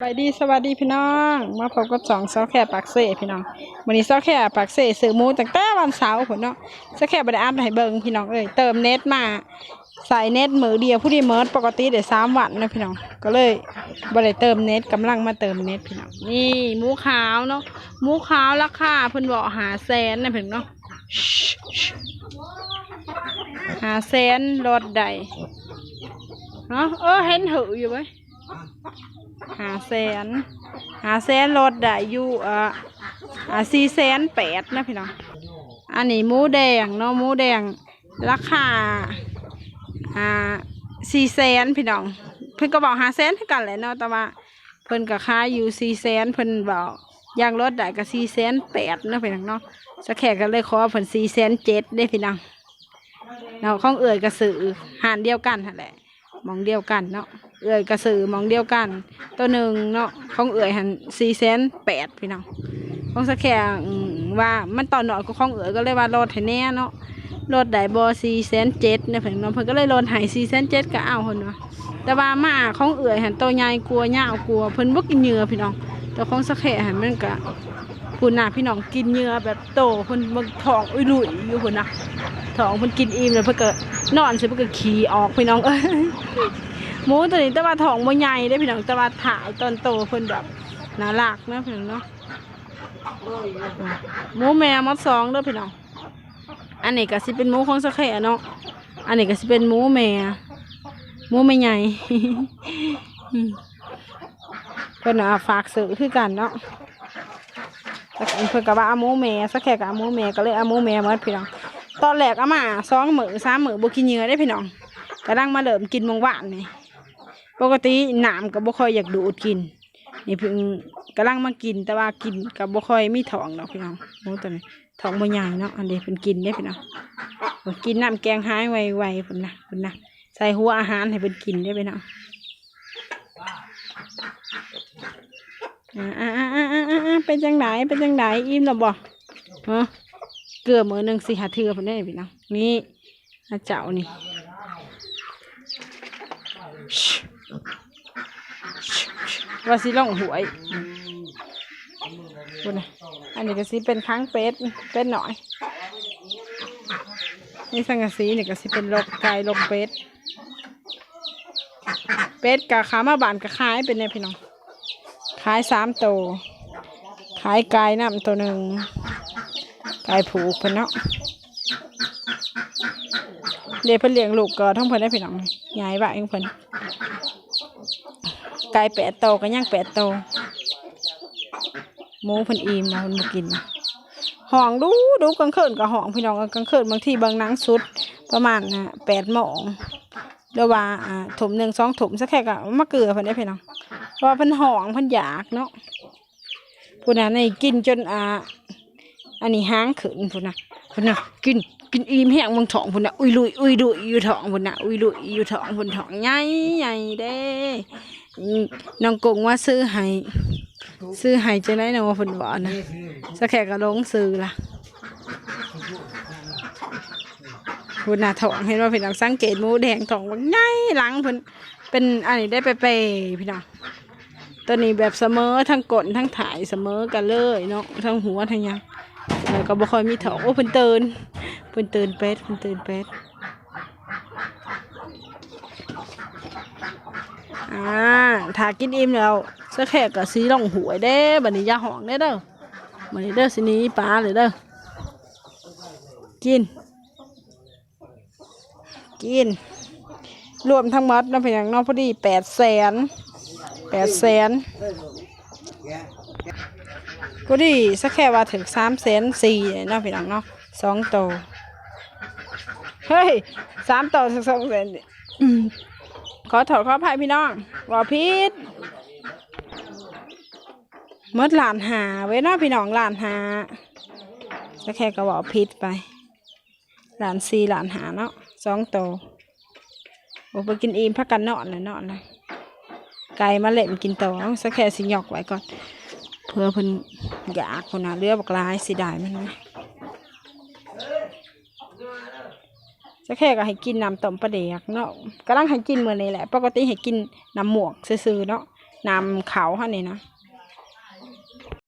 สวัสดีสวัสดีพี่น้อง มาพบกับสองซอแค่ปากเซ่พี่น้องวันนี้ซอแค่ปากเซ่ซื้อมูตั้งแต่วันเสาร์ผลเนาะซอแค่บไดอัพให้เบิงพี่น้องเอ้ยเติมเน็ตมาใส่เน็ตมือเดียวผู้ที่เมิร์ดปกติเดี๋ยวสามวันนะพี่น้องก็เลยบได้เติมเน็ตกำลังมาเติมเน็ตพี่น้องนี่หมูขาวเนาะหมูขาวราคาเพิ่นบอกหาแสนนะพี่น้องเนาะหาแสนรถใดเนาะเออเห็นหืออยู่เว้ย หาแสนหาแสนรถได้อยู่เอ่ออ่าสี่แสนแปดนะพี่น้องอันนี้หมูแดงเนาะหมูแดงราคาอ่าสี่แสนพี่น้องเพิ่นก็บอกหาแสนเท่ากันแหละเนาะแต่ว่าเพิ่นก็ค้ายอยู่สี่แสนเพิ่นบอกย่างรถได้ก็สี่แสนแปดเนาะพี่น้องเนาะสะแขกก็เลยขอเพิ่นสี่แสนเจ็ดได้พี่น้องเนาะของเอ่ยกระสือหานเดียวกันนั่นแหละมองเดียวกันเนาะ เอื่อยกระสือมองเดียวกัน ตัวหนึ่งเนาะของเอื่อยหันสี่แสนแปดพี่น้องของสแขงอืมว่ามันต่อหน่อยก็ของเอื่อยก็เลยว่าลดให้แน่เนาะลดได้บอสี่แสนเจ็ดเนี่ยเพิ่นเนาะเพิ่นก็เลยลดให้สี่แสนเจ็ดก็เอาคนเนาะแต่ว่ามาของเอื่อยหันตัวใหญ่กลัวเหย้ากลัวเพิ่นบ่กินเหยื่อพี่น้องแต่ของสะแขงหันมันก็คุณน่ะพี่น้องกินเหยื่อแบบโตเพิ่นบ่ท้องอุ้ยลุยอยู่พุ่นนะท้องเพิ่นกินอิ่มแล้วเพิ่นก็นอนเสร็จเพิ่นก็ขี่ออกพี่น้องเอ้ย หมูตัวนี้ต่ว่าท้องบ่ใหญ่ได้พี่น้องต่ว่าถ่ายตอนโตเพิ่นแบบน่ารักนะพี่น้องเนาะหมูแม่มดสองเด้อพี่น้องอันนี้ก็สิเป็นหมูของสะแขเนาะอันนี้ก็สิเป็นหมูแม่หมูไม่ใหญ่เพิ่นเอาฝากซื้อคือกันเนาะเพิ่นก็ว่าอามูแม่สะแขก็เอามูแม่ก็เลยอามูแม่หมดพี่น้องตอนแรกเอามาสองมื้อสามมือบ่กินเนื้อได้พี่น้องกำลังมาเริ่มกินเมงหวานนี่ ปกติน้ำก็บ่ค่อยอยากดูดกิน นี่เพิ่งกำลังมากินแต่ว่ากินก็บ่ค่อยมีท้องดอกพี่น้องโอ้ตัวนี้ท้องบ่ใหญ่เนาะอันนี้เพิ่นกินได้พี่น้องเพิ่นกินน้ำแกงหายไวๆพุ่นนะพุ่นนะใส่หัวอาหารให้เพิ่นกินได้พี่น้องอ่าอ่าอ่าอ่าอ่าอ่าเป็นจังไหนเป็นจังไหนอิ่มแล้วบ่ฮะเกลือมือหนึ่งสิหาเทือพุ่นได้พี่น้องนี่อาเจ้านี่ ว่าสิลงหวยคุณอันนี้ก็สิเป็นค้างเป็ดเป็ดหน่อยนี่สังกะสีนี่ก็สิเป็นลกไก่ลกเป็ดเป็ดกับขามาบานกับขายเป็นไงพี่น้องขายสามตัวขายไก่น้ำตัวหนึ่งไก่ผูกเพิ่นเนาะเดี๋ยวเพิ่นเลี้ยงลูกก็ทั้งเพิ่นได้พี่น้องย้ายบ้านเพิ่น ก่แปดโตก็ย่างแปดโตหมูพันอิ่มนะเพันมากินห้องดูดูกลางคืนกับห้องพี่น้องกลางคืนบางทีบางนังสุดประมาณนะแปดโมงเดี๋ยวว่าถมหนึ่งสองถมสักแค่ก็มาเกลือพิ่นได้พี่น้องว่าเพิ่นห้องพิ่นอยากเนาะพูนะในกินจนอ่าอันนี้ห้างขืนพูนะพูนะกินกินอิ่มแห้งบางท้องพูนะอุ้ยลุยอุ้ยลุยอยู่ท้องพูนะอุ้ยลุยอยู่ท้องพูดท้องใหญ่ใหญ่เด้อ น้องกงว่าซื้อให้ซื้อให้จะได้น้องฝนบอนะสักแขกก็ลงซื้อละคุณน่ะถองเห็นว่าพี่น้องสังเกตหมูแดงถองว่าง่ายหลังเพิ่นเป็นอันนี้ได้ไปเปๆพี่น้องตัวนี้แบบเสมอทั้งกดทั้งถ่ายเสมอกันเลยเนาะทั้งหัวทั้งยังแล้วก็บ่ค่อยมีถองโอ้เพิ่นเตือนเพิ่นเตือนเป็ดเพิ่นเตือนเป็ด อ่าถ้ากินอิ่มแล้วสักแค่กับสีลงหวยเด้บัดนี้ยาหองเด้อเด้อบัดนี้เด้อสินี้ปลาเลยเด้อกิน กิน รวมทั้งหมดนาะเพียงเนาะพอดีแปดแสนแปดแสนพอดีสักแค่ว่าถึงสามแสนสี่เนาะพี่น้องเนาะสองโตเฮ้ยสามโตสักสองแสนอืม ขอถอดขออภัยพี่น้องว่าพิษเมดหลานหาไว้เนาะพี่น้องหลานหาแล้วแค่ก็บอกพิษไปหลานซีหลานหาเนาะสองโตโอ้ไปกินอิ่มพักกันเนาะเลยเนาะนะไก่มาเล่นกินโตวเอาสักแค่สิหยอกไว้ก่อน เพื่อเพิ่นอยากคนน่ะเรือบกลายสิได้มันไหม จะแค่ก็ให้กินน้ำต้มปลาเด็กเนาะกำลังให้กินเมื่อนี้แหละ ปกติให้กินน้ำหมวกซื่อๆเนาะน้ำเขาฮะนี่นะ